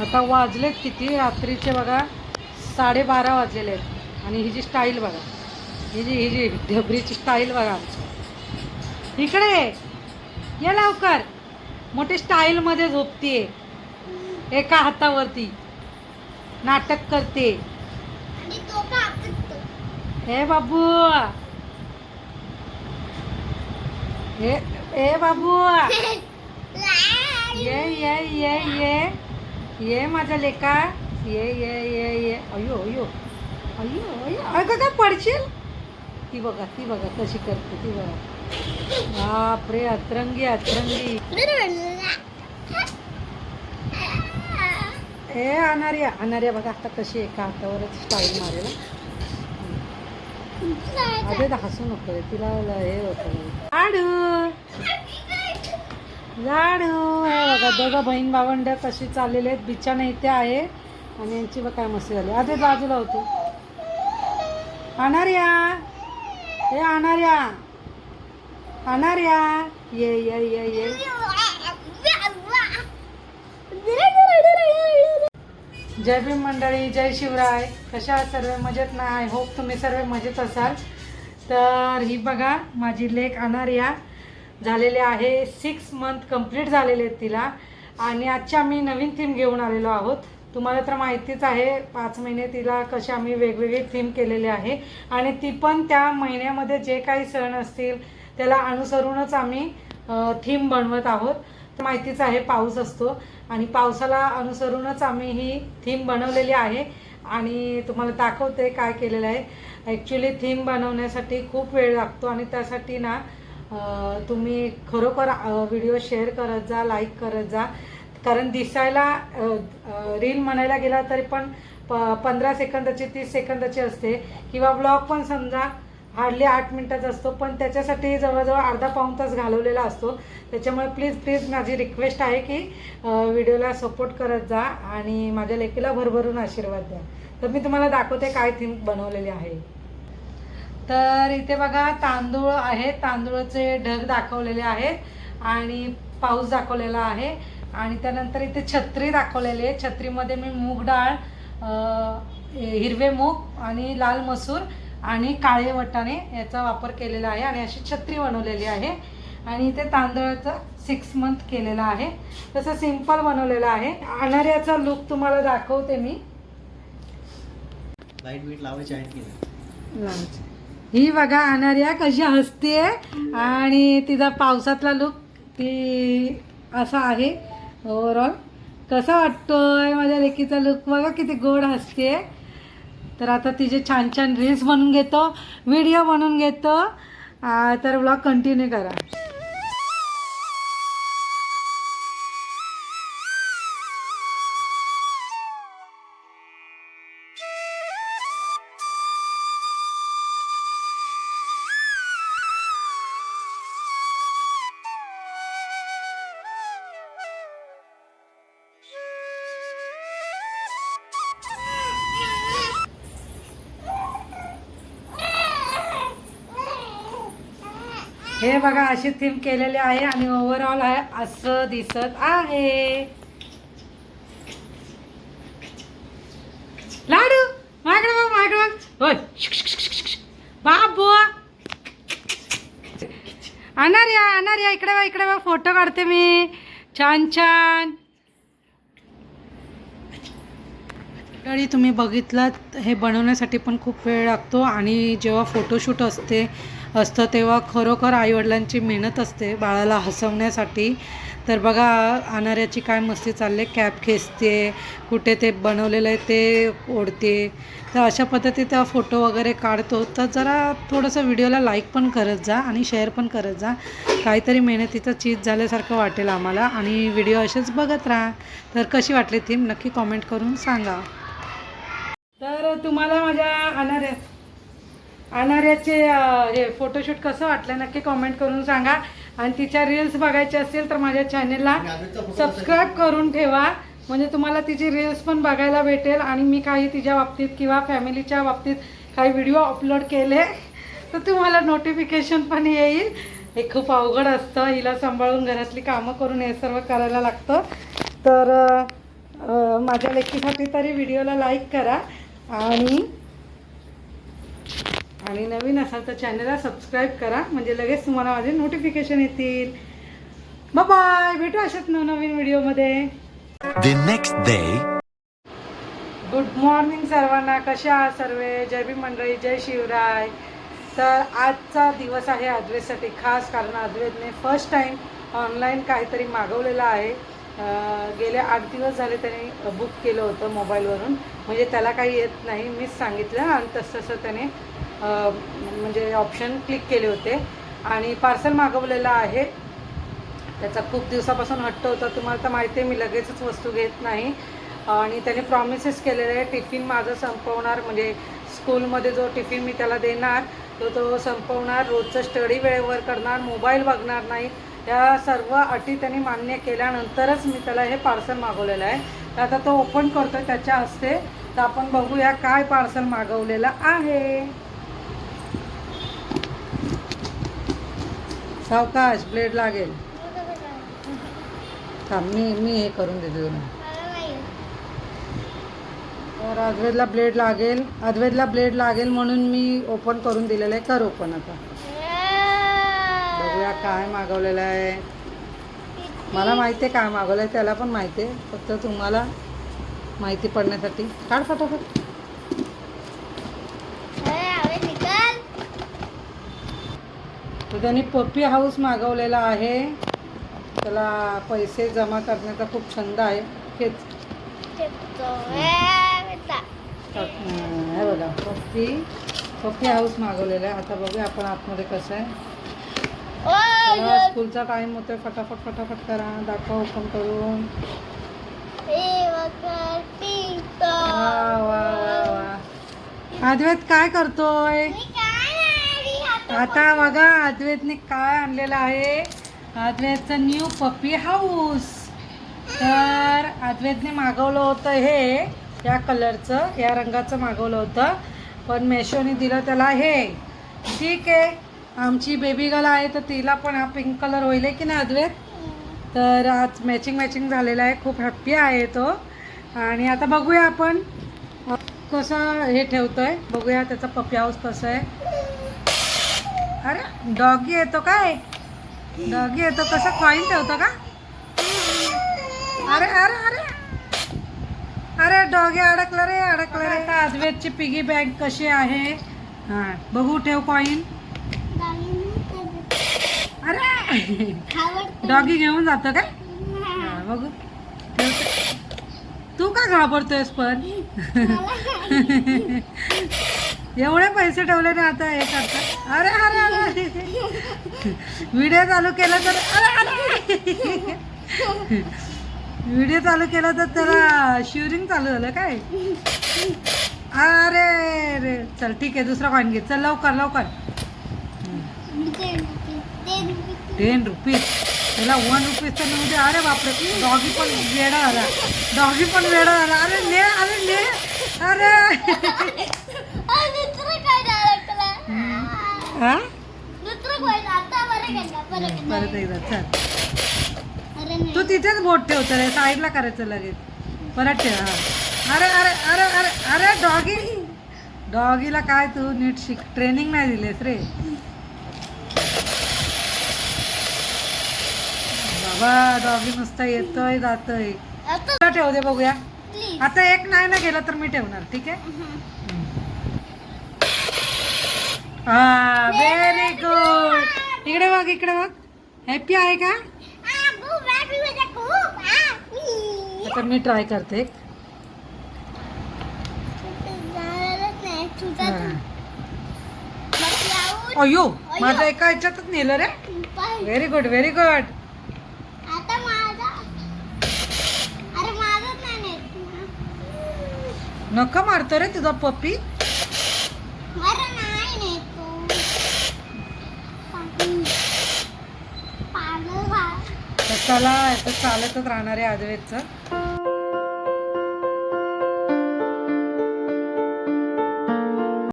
आता वाजलेत किती? रात्रीचे बघा साडेबारा वाजलेले आहेत. आणि ही जी स्टाईल बघा ही जी ही जी ढबरीची स्टाईल बघा आमची. इकडे ये. लवकर. मोठी स्टाईलमध्ये झोपतीये. एका हातावरती. नाटक करते. हे बाबू. हे ए बाबू. ये ये ये ये. ये माझा लेका. ये ये ये ये. अयो अयो. अयो अयो. अगं काय पडशील? ती बघा ती बघा कशी करते ती बघा. बापरे अतरंगी अतरंगी. ए अनार्या अनार्या बघा आता कशी एका हातावरच स्टाईल मारेल. अरे हसू नको रे तिला हे होतं. लाडू लाडू हो, हे बघा दोघं बहीण भावंड कशी चाललेले आहेत बिचाना इथे आहे. आणि यांची बघ काय मस्ती झाली. आधी बाजूला होतो. अनार्या हे अनार्या. अनार्या ये ये ये ये. जय भीम मंडळी जय शिवराय. कशा आहात सर्व? मजेत ना? आय होप तुम्ही सर्व मजेत असाल. तर ही बघा माझी लेख अनार्या. झालेले आहे. सिक्स मंथ कंप्लीट झालेले आहेत तिला. आणि आजची आम्ही नवीन थीम घेऊन आलेलो आहोत. तुम्हाला तर माहितीच आहे पाच महिने तिला कसे आम्ही वेगवेगळी थीम केलेले आहे. आणि ती पण त्या महिन्यामध्ये जे काही सण असतील त्याला अनुसरूनच आम्ही थीम बनवत आहोत. तर माहितीच आहे पाऊस असतो. आणि पावसाला अनुसरूनच आम्ही ही थीम बनवलेली आहे. आणि तुम्हाला दाखवते काय केलेलं आहे. ॲक्च्युली थीम बनवण्यासाठी खूप वेळ लागतो. आणि त्यासाठी ना तुम्ही खरोखर व्हिडिओ शेअर करत जा लाईक करत जा. कारण दिसायला रील म्हणायला गेला तरी पण प पंधरा सेकंदाची तीस सेकंदाची असते. किंवा ब्लॉग पण समजा हार्डली आठ मिनटाचा असतो पण त्याच्यासाठी जवळजवळ अर्धा पाऊण तास घालवलेला असतो. त्याच्यामुळे प्लीज प्लीज माझी रिक्वेस्ट आहे की व्हिडिओला सपोर्ट करत जा आणि माझ्या लेकीला भरभरून आशीर्वाद द्या. तर मी तुम्हाला दाखवते काय थीम बनवलेली आहे. तर इथे बघा तांदूळ आहेत तांदूळाचे ढग दाखवलेले आहेत आणि पाऊस दाखवलेला आहे. आणि त्यानंतर इथे छत्री दाखवलेली आहे. छत्रीमध्ये मी मूग डाळ हिरवे मूग आणि लाल मसूर आणि काळे वटाणे याचा वापर केलेला आहे आणि अशी छत्री बनवलेली आहे. आणि इथे तांदळाचा सिक्स मंथ केलेला आहे. तसं सिंपल बनवलेलं आहे. अनाऱ्याचा लुक तुम्हाला दाखवते मी. लाइट बीट लावायची आहेत की नाही? लावायची. ही बघा अनार्या कशी हसते आणि तिचा पावसातला लुक ती असा आहे. ओवरऑल कसा वाटतोय माझ्या लेकीचा लुक बघा किती गोड हसते तर आता तिचे छान छान रील्स बनवून घेतो. व्हिडिओ बनवून घेतो. तर ब्लॉग कंटिन्यू करा. हे बघा अशी थीम केलेली आहे आणि ओव्हरऑल आहे असं दिसत आहे. लाडू मागड बघ मागड बघ. होय. शिक, या शिक, शिक, इकडे बघ इकडे बघ फोटो काढते मी. छान छान. तरी तुम्ही बघितलं हे बनवण्यासाठी पण खूप वेळ लागतो आणि जेव्हा फोटोशूट असते असतं तेव्हा खरोखर आईवडिलांची मेहनत असते बाळाला हसवण्यासाठी. तर बघा अनाऱ्याची काय मस्ती चालले कॅप खेचते कुठे ते बनवलेलं आहे ते ओढते. तर अशा पद्धतीचा फोटो वगैरे काढतो. तर जरा थोडंसं व्हिडिओला लाईक पण करत जा आणि शेअर पण करत जा. काहीतरी मेहनतीचं चीज झाल्यासारखं वाटेल आम्हाला आणि व्हिडिओ असेच बघत राहा. तर कशी वाटली थीम नक्की कॉमेंट करून सांगा. तर तुम्हाला माझ्या अनाऱ्या अनाऱ्याचे अं, हे फोटोशूट कसं वाटलं नक्की कॉमेंट करून सांगा. आणि तिच्या रील्स बघायचे असतील तर माझ्या चॅनेलला सबस्क्राईब करून ठेवा. म्हणजे तुम्हाला तिची रील्स पण बघायला भेटेल आणि मी काही तिच्या बाबतीत किंवा फॅमिलीच्या बाबतीत काही व्हिडिओ अपलोड केले तर तुम्हाला नोटिफिकेशन पण येईल. हे खूप अवघड असतं. हिला सांभाळून घरातली कामं करून हे सर्व करायला लागतं. तर माझ्या लेकीसाठी तरी व्हिडिओला लाईक करा. आणि आणि नवीन असाल तर चॅनलला सबस्क्राईब करा. म्हणजे लगेच तुम्हाला माझे नोटिफिकेशन येतील. बाय भेटू अशाच नवनवीन व्हिडिओमध्ये. गुड मॉर्निंग सर्वांना. कशा आहात सर्व? जय भीम मंडळी जय शिवराय. तर आजचा दिवस आहे अद्वैतसाठी खास कारण अद्वैतने फर्स्ट टाईम ऑनलाईन काहीतरी मागवलेलं आहे. गेले आठ दिवस झाले त्याने बुक केलं होतं मोबाईलवरून म्हणजे त्याला काही येत नाही. मीच सांगितलं आणि तसं तसं त्याने म्हणजे ऑप्शन क्लिक केले होते. आणि पार्सल मागवलेलं आहे. त्याचा खूप दिवसापासून हट्ट होता. तुम्हाला तर माहिती आहे मी लगेचच वस्तू घेत नाही. आणि त्याने प्रॉमिसेस केलेले आहे टिफिन माझं संपवणार. म्हणजे स्कूलमध्ये जो टिफिन मी त्याला देणार तो तो संपवणार. रोजचं स्टडी वेळेवर करणार मोबाईल बघणार नाही. या सर्व अटी त्यांनी मान्य केल्यानंतरच मी त्याला हे पार्सल मागवलेलं आहे. तर आता तो ओपन करतो त्याच्या हस्ते. तर आपण बघूया काय पार्सल मागवलेलं आहे. सावकाश ब्लेड लागेल. थांब मी मी हे करून देते तुला. तर अद्वेदला ब्लेड लागेल. अद्वेदला ब्लेड लागेल म्हणून मी ओपन करून दिलेलं आहे. कर ओपन आता. बघूया काय मागवलेलं आहे. मला माहिती आहे काय मागवलं आहे त्याला पण माहिती आहे. फक्त तुम्हाला माहिती पडण्यासाठी. काढ फटाफट अरे, अरे, निकाल. तर त्यांनी पप्पी हाऊस मागवलेला आहे त्याला पैसे जमा करण्याचा खूप छंद आहे. हेच. हे बघा पप्पी पप्पी हाऊस मागवलेला आहे. आता बघूया आपण आतमध्ये कसं आहे. स्कूलचा टाइम होतोय. फटाफट फटाफट करा. दाखवा ओपन करून. अद्वैत काय करतोय? आता बघा अद्वैतने काय आणलेलं आहे? अद्वैतचं न्यू पपी हाऊस तर अद्वैतने मागवलं होतं हे या कलरचं या रंगाचं मागवलं होतं. पण मेशोने दिलं त्याला हे. ठीक आहे. आमची बेबी गर्ल आहे तर तिला पण हा पिंक कलर होईल की ना अद्वैत? तर आज मॅचिंग मॅचिंग झालेलं आहे. खूप हॅप्पी आहे तो. आणि आता बघूया आपण कसं हे ठेवतो आहे बघूया त्याचा पप्पी हाऊस कसं आहे. अरे डॉगी येतो काय? डॉगी येतो कसं कॉईन ठेवतो का? अरे अरे अरे. अरे डॉगी अडकलं रे अडकलं रे. आता पिगी बँक कशी आहे? हां बघू ठेव कॉईन अरे. डॉगी घेऊन जातो काय? बघू. ठेवतो. तू का घाबरतोयस पण? एवढे पैसे ठेवले ना आता हे करतात अरे अरे अरे. व्हिडिओ चालू केला तर अरे अरे. व्हिडिओ चालू केला तर त्याला शिवरिंग चालू झालं काय? अरे रे चल ठीक आहे दुसरा कॉईन घे. चल लवकर लवकर. टेन रुपीज त्याला वन रुपीज तर अरे बापरे डॉगी पण वेडा झाला. डॉगी पण वेडा झाला. अरे ले अरे ले. अरे? हा. परत एकदा चल. तू तिथेच बोट ठेवतो रे साईडला करायचं लगेच. परत ठेव हा. अरे अरे अरे अरे अरे डॉगी डॉगीला काय तू नीट शिक ट्रेनिंग नाही दिलेस रे. डॉगी नुसता येतोय जातोय. ठेव दे बघूया. आता एक नाही ना गेला तर मी ठेवणार ठीक आहे? हा व्हेरी गुड इकडे बघ इकडे बघ. हॅपी आहे का. आता मी ट्राय करते. अयो माझ्या एका ह्याच्यातच नेलं रे. व्हेरी गुड व्हेरी गुड आता माझा अरे माझाच नाही नेत ना. नका मारतो रे तुझा पप्पी आता चालतच राहणार आहे अद्वैतचं